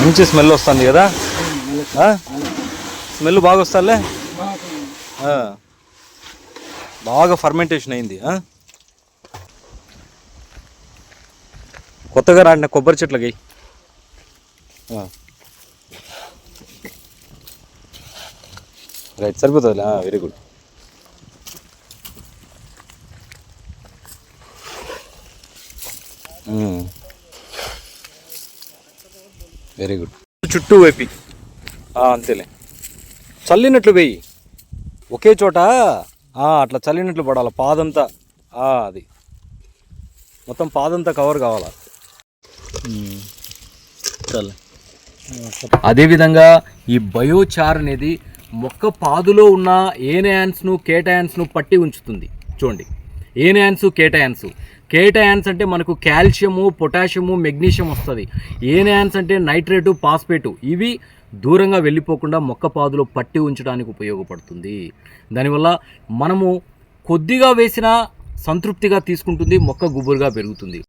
మంచి స్మెల్ వస్తుంది కదా? స్మెల్ బాగా వస్తాలే? బాగా ఫర్మెంటేషన్ అయింది కొత్తగా రాడిన కొబ్బరి చెట్లకి రైట్ సరిపోతుంది వెరీ గుడ్ వెరీ గుడ్. చుట్టూ వేపి. అంతేలే. చల్లినట్లు వేయి. ఒకే చోట అట్లా చల్లినట్లు పడాలి. పాదంతా అది. మొత్తం పాదంతా కవర్ కావాలా? అదేవిధంగా ఈ బయోచార్ అనేది మొక్క పాదులో ఉన్న ఏనయాన్స్ను కేటయాన్స్ను పట్టి ఉంచుతుంది. చూడండి. ఏనయాన్స్ కేటయాన్సు కేటయాన్స్ అంటే మనకు కాల్షియము పొటాషియము మెగ్నీషియం వస్తుంది. ఏనయాన్స్ అంటే నైట్రేటు పాస్పేటు ఇవి దూరంగా వెళ్ళిపోకుండా మొక్క పాదులో పట్టి ఉంచడానికి ఉపయోగపడుతుంది. దానివల్ల మనము కొద్దిగా వేసినా సంతృప్తిగా తీసుకుంటుంది మొక్క గుబురుగా పెరుగుతుంది.